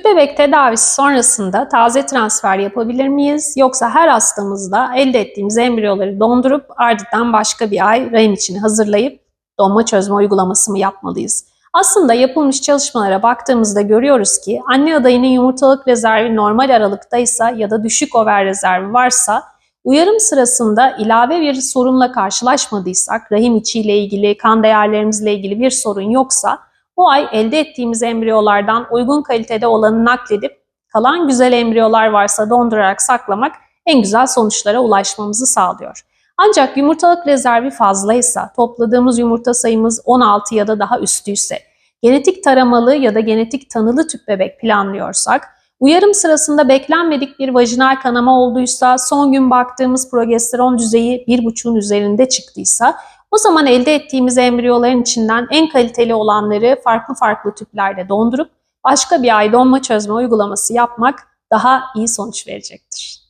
Tüp bebek tedavisi sonrasında taze transfer yapabilir miyiz? Yoksa her hastamızda elde ettiğimiz embriyoları dondurup ardından başka bir ay rahim içini hazırlayıp donma çözme uygulaması mı yapmalıyız? Aslında yapılmış çalışmalara baktığımızda görüyoruz ki anne adayının yumurtalık rezervi normal aralıktaysa ya da düşük over rezervi varsa uyarım sırasında ilave bir sorunla karşılaşmadıysak, rahim içiyle ilgili, kan değerlerimizle ilgili bir sorun yoksa bu ay elde ettiğimiz embriyolardan uygun kalitede olanı nakledip kalan güzel embriyolar varsa dondurarak saklamak en güzel sonuçlara ulaşmamızı sağlıyor. Ancak yumurtalık rezervi fazlaysa, topladığımız yumurta sayımız 16 ya da daha üstüyse, genetik taramalı ya da genetik tanılı tüp bebek planlıyorsak, uyarım sırasında beklenmedik bir vajinal kanama olduysa, son gün baktığımız progesteron düzeyi 1,5'un üzerinde çıktıysa, o zaman elde ettiğimiz embriyoların içinden en kaliteli olanları farklı farklı tüplerde dondurup başka bir ay donma çözme uygulaması yapmak daha iyi sonuç verecektir.